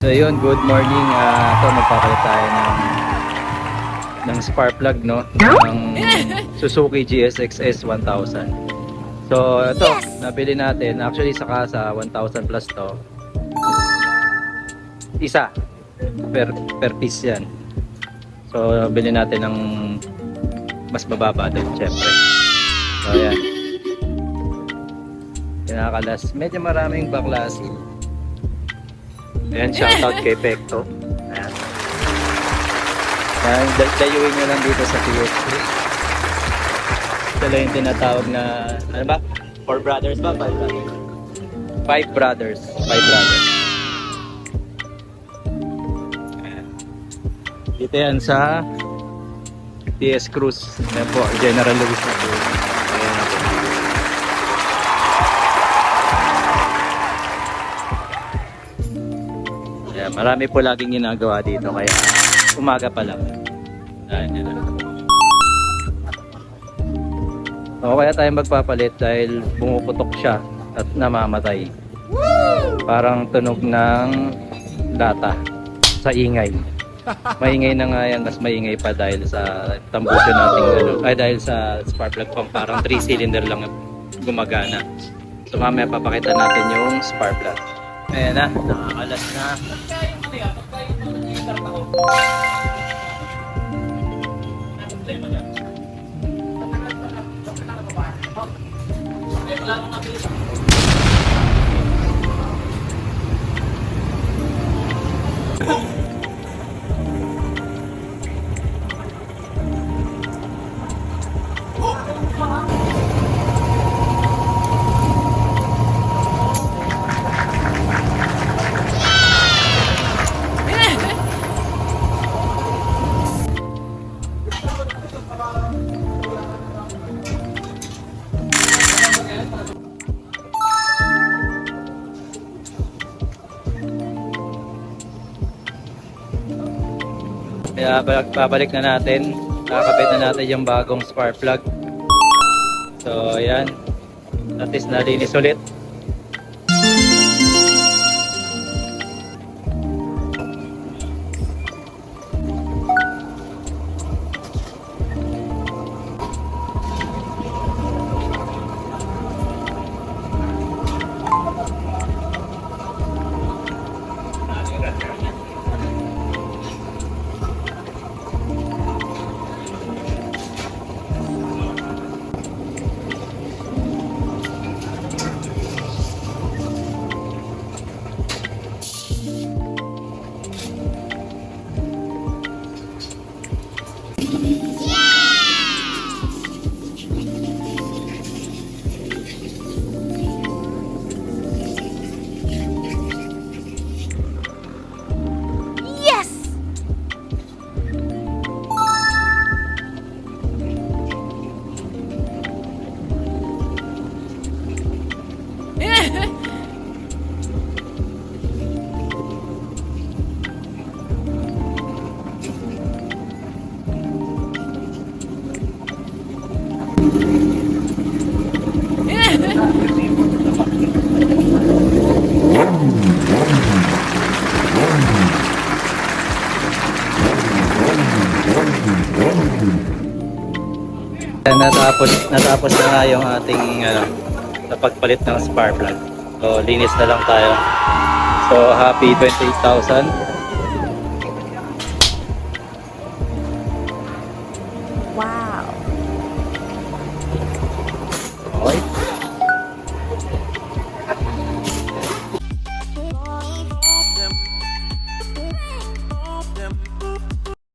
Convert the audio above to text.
So yun, good morning. Ah, ito magpapalit tayo ng ng spark plug no ng Suzuki GSX-S 1000. So ito, nabili natin actually saka sa 1000 plus to. Isa per per piece 'yan. So bili natin ng mas mababa din syempre. So ayan. Kinakalas. Medyo maraming baklas. Ayan, shoutout kay Pekto. Ayan. Ayan, day- dayuin nyo lang dito sa PS3. Ito lang yung tinatawag na, ano ba? Four brothers ba? Five brothers? Five brothers. Five brothers. Ayan. Dito yan sa PS Cruz. Ayan po, General Lewis na marami po laging ginagawa dito kaya umaga pa lang. Ayan, yan. O kaya tayo magpapalit dahil pumuputok siya at namamatay. Parang tunog ng lata sa ingay. Maingay na nga yan, mas maingay pa dahil sa tambuso nating ano, ay dahil sa spark plug pump parang 3 cylinder lang gumagana. So mamaya papakita natin yung spark plug. Ayan na, nakakalas na. Kaya babalik, na natin. Nakakabit na natin yung bagong spark plug. So, ayan. At least nalinis ulit. Natapos, natapos na nga yung ating ano, sa pagpalit ng spark plug. So, linis na lang tayo. So, happy 28,000.